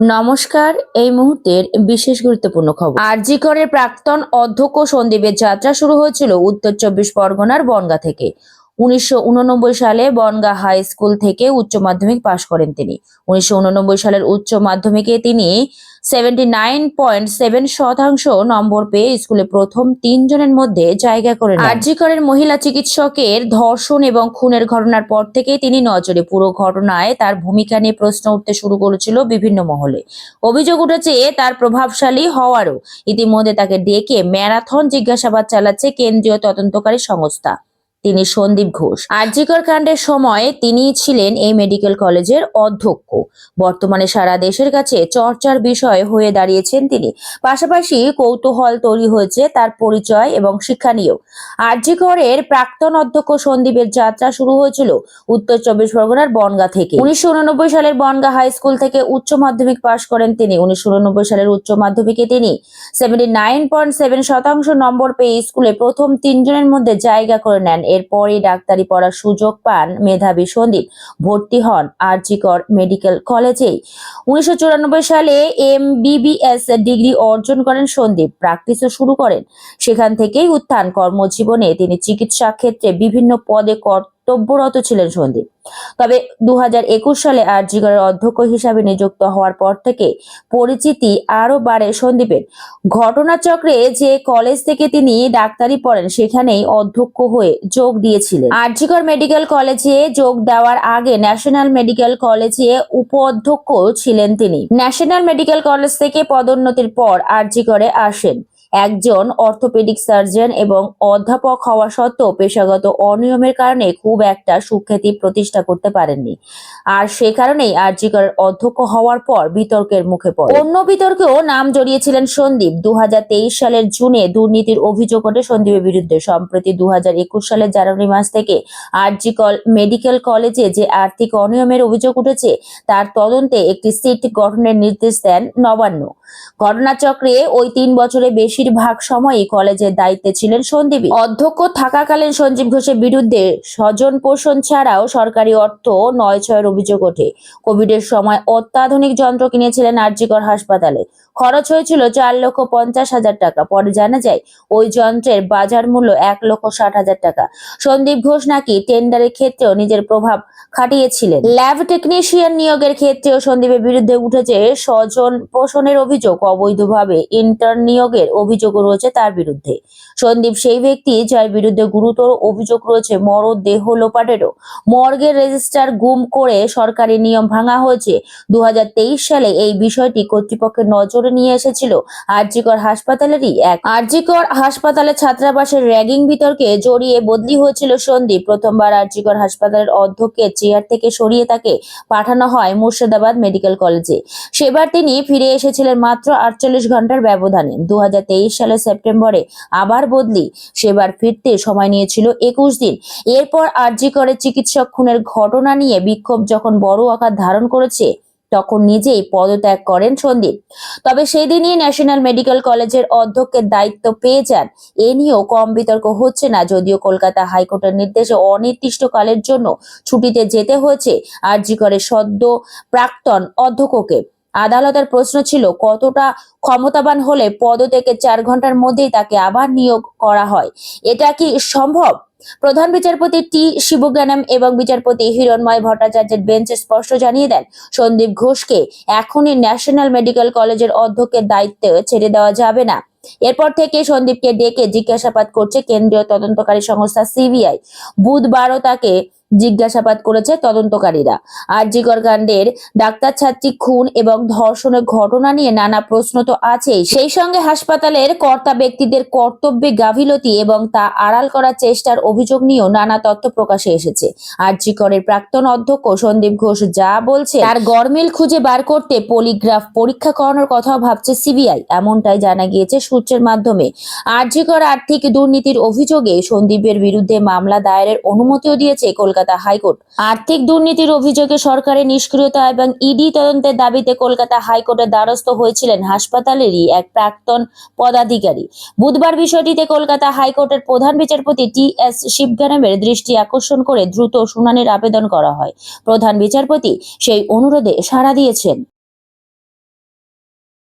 নমস্কার, এই মুহূর্তের বিশেষ গুরুত্বপূর্ণ খবর। আরজি করের প্রাক্তন অধ্যক্ষ সন্দীপের যাত্রা শুরু হয়েছিল উত্তর চব্বিশ পরগনার বনগা থেকে। উনিশশো উননব্বই সালে বনগা হাই স্কুল থেকে উচ্চ মাধ্যমিক পাশ করেন তিনি। উনিশশো উননব্বই সালের উচ্চ মাধ্যমিকে তিনি সেভেন্টি নাইন পয়েন্ট সেভেন শতাংশ নম্বর পেয়ে স্কুলে প্রথম তিনজনের মধ্যে জায়গা করে আরজি করের মহিলা চিকিৎসকের ধর্ষণ এবং খুনের ঘটনার পর থেকে তিনি নজরে পুরো ঘটনায় তার ভূমিকা নিয়ে প্রশ্ন উঠতে শুরু করেছিল বিভিন্ন মহলে। অভিযোগ উঠেছে, তার প্রভাবশালী হওয়ারও। ইতিমধ্যে তাকে ডেকে ম্যারাথন জিজ্ঞাসাবাদ চালাচ্ছে কেন্দ্রীয় তদন্তকারী সংস্থা। তিনি সন্দীপ ঘোষ। আরজিকর কাণ্ডের সময় তিনি ছিলেন এই মেডিকেল কলেজের অধ্যক্ষ। বর্তমানে সারা দেশের কাছে চর্চার বিষয় হয়ে দাঁড়িয়েছেন তিনি। পাশাপাশি কৌতূহল তৈরি হয়েছে তার পরিচয় এবং শিক্ষা নিয়েও। আরজিকরের প্রাক্তন অধ্যক্ষ সন্দীপের যাত্রা শুরু হয়েছিল উত্তর চব্বিশ পরগনার বনগা থেকে। উনিশশো উননব্বই সালের বনগা হাই স্কুল থেকে উচ্চ মাধ্যমিক পাশ করেন তিনি। উনিশশো উননব্বই সালের উচ্চ মাধ্যমিকে তিনি সেভেন্টি শতাংশ নম্বর পেয়ে স্কুলে প্রথম তিনজনের মধ্যে জায়গা করে নেন এরপরই ডাক্তারি পড়ার সুযোগ পান মেধাবী সন্দীপ। ভর্তি হন আরজিকর মেডিকেল কলেজেই। উনিশশো চুরানব্বই সালে এম বিবিএস ডিগ্রি অর্জন করেন সন্দীপ। প্র্যাকটিসও শুরু করেন। সেখান থেকেই উত্থান কর্মজীবনে তিনি চিকিৎসা ক্ষেত্রে বিভিন্ন পদে কর্তব্যরত ছিলেন সন্দীপ। তবে দুহাজার একুশ সালে আরজিগড়ের অধ্যক্ষ হিসাবে নিযুক্ত হওয়ার পর থেকে পরিচিতি আরও বাড়ে সন্দীপের। ঘটনাচক্রে যে কলেজ থেকে তিনি ডাক্তারি পড়েন, সেখানেই অধ্যক্ষ হয়ে যোগ দিয়েছিলেন। আরজিগড় মেডিকেল কলেজে যোগ দেওয়ার আগে ন্যাশনাল মেডিকেল কলেজে উপ অধ্যক্ষ ছিলেন তিনি। ন্যাশনাল মেডিকেল কলেজ থেকে পদোন্নতির পর আরজিগড়ে আসেন। একজন অর্থোপেডিক সার্জন এবং অধ্যাপক হওয়া সত্ত্বেও পেশাগত অনিয়মের কারণে খুব একটা সুখ্যাতি প্রতিষ্ঠা করতে পারেননি। আর সে কারণেই আরজিকর অধ্যক্ষ হওয়ার পর বিতর্কের মুখে পড়ে। অন্য বিতর্কেও নাম জড়িয়েছিলেন সন্দীপ। দু হাজার তেইশ সালের জুনে দুর্নীতির অভিযোগ ওঠে সন্দীপের বিরুদ্ধে। সম্প্রতি দু হাজার একুশ সালের জানুয়ারি মাস থেকে আরজিকল মেডিকেল কলেজে যে আর্থিক অনিয়মের অভিযোগ উঠেছে, তার তদন্তে একটি সিট গঠনের নির্দেশ দেন নবান্ন। ঘটনাচক্রে ওই তিন বছরে বেশিরভাগ সময়ই কলেজের দায়িত্বে ছিলেন সন্দীপ অধ্যক্ষ থাকাকালীন সঞ্জীব ঘোষের বিরুদ্ধে স্বজন পোষণ ছাড়াও সরকারি অর্থ নয় ছয়ের অভিযোগ ওঠে। কোভিডের সময় অত্যাধুনিক যন্ত্র কিনেছিলেন আরজিকর হাসপাতালে। খরচ হয়েছিল চার লক্ষ পঞ্চাশ হাজার টাকা। পরে জানা যায়, ওই যন্ত্রের বাজার মূল্য এক লক্ষ ষাট হাজার টাকা। সন্দীপ ঘোষ নাকি টেন্ডারের ক্ষেত্রেও নিজের প্রভাব খাটিয়েছিলেন। ল্যাব টেকনিশিয়ান নিয়োগের ক্ষেত্রেও সন্দীপের বিরুদ্ধে উঠেছে স্বজন পোষণের অভিযোগ। অবৈধভাবে ইন্টার্ন নিয়োগের অভিযোগও রয়েছে তার বিরুদ্ধে। সন্দীপ সেই ব্যক্তি যার বিরুদ্ধে গুরুতর অভিযোগ রয়েছে মরদেহ লোপাটেরও। মর্গের রেজিস্টার গুম করে সরকারি নিয়ম ভাঙা হয়েছে। দুহাজার তেইশ সালে এই বিষয়টি কর্তৃপক্ষের নজরে নিয়ে এসেছিল আরজিকর হাসপাতালেরই এক। আরজিকর হাসপাতালে ছাত্রাবাসের র্যাগিং বিতর্কে জড়িয়ে বদলি হয়েছিল সন্দীপ। প্রথমবার আরজিকর হাসপাতালের অধ্যক্ষের চেয়ার থেকে সরিয়ে তাকে পাঠানো হয় মুর্শিদাবাদ মেডিকেল কলেজে। সেবার তিনি ফিরে এসেছিলেন মাত্র আটচল্লিশ ঘণ্টার ব্যবধানে। দুই হাজার তেইশ সালের সেপ্টেম্বরে আবার বদলি, সেবার ফিরতে সময় নিয়েছিল একুশ দিন। এরপর আরজি করে চিকিৎসক খুনের ঘটনা নিয়ে বিক্ষোভ যখন বড় আকার ধারণ করেছে, তখন নিজেই পদত্যাগ করেন সন্দীপ। তবে সেদিনই ন্যাশনাল মেডিকেল কলেজের অধ্যক্ষের দায়িত্ব পেয়ে যান। এ নিয়েও কম বিতর্ক হচ্ছে না, যদিও কলকাতা হাইকোর্টের নির্দেশে অনির্দিষ্টকালের জন্য ছুটিতে যেতে হয়েছে আরজি করে সদ্য প্রাক্তন অধ্যক্ষকে। আদালতের প্রশ্ন ছিল, কতটা ক্ষমতাবান হলে পদ থেকে চার ঘণ্টার মধ্যেই তাকে আবার নিয়োগ করা হয়? এটা কি সম্ভব? প্রধান বিচারপতি টি শিবজ্ঞানম এবং বিচারপতি হিরণময় ভট্টাচার্যের বেঞ্চ স্পষ্ট জানিয়ে দেন, সন্দীপ ঘোষকে এখনই ন্যাশনাল মেডিকেল কলেজের অধ্যক্ষের দায়িত্বে ছেড়ে দেওয়া যাবে না। এরপর থেকে সন্দীপকে ডেকে জিজ্ঞাসাবাদ করছে কেন্দ্রীয় তদন্তকারী সংস্থা সিবিআই। বুধবারও তাকে জিজ্ঞাসাবাদ করেছে তদন্তকারীরা। আর আরজিকর কাণ্ডের ডাক্তার ছাত্রী খুন এবং ধর্ষণের ঘটনা নিয়ে নানা প্রশ্ন তো আছেই। সেই সঙ্গে হাসপাতালের কর্তা ব্যক্তিদের কর্তব্যে গাফিলতি এবং তা আড়াল করার চেষ্টার অভিযোগ নিয়েও নানা তথ্য প্রকাশে এসেছে। আর আরজিকরের প্রাক্তন অধ্যক্ষ সন্দীপ ঘোষ যা বলছে, তার গরমিল খুঁজে বার করতে পলিগ্রাফ পরীক্ষা করানোর কথাও ভাবছে সিবিআই, এমনটাই জানা গিয়েছে সূত্রের মাধ্যমে। আর আরজিকর আর্থিক দুর্নীতির অভিযোগে সন্দীপের বিরুদ্ধে মামলা দায়েরের অনুমতিও দিয়েছে কলকাতা হাইকোর্ট। আর্থিক দুর্নীতির অভিযোগে সরকারের নিষ্ক্রিয়তা এবং ইডি তদন্তের দাবিতে কলকাতা হাইকোর্টের দ্বারস্থ হয়েছিলেন হাসপাতালেরই এক প্রাক্তন পদাধিকারী। বুধবার বিষয়টিতে কলকাতা হাইকোর্টের প্রধান বিচারপতি টি এস শিবগানামের দৃষ্টি আকর্ষণ করে দ্রুত শুনানির আবেদন করা হয়। প্রধান বিচারপতি সেই অনুরোধে সাড়া দিয়েছেন।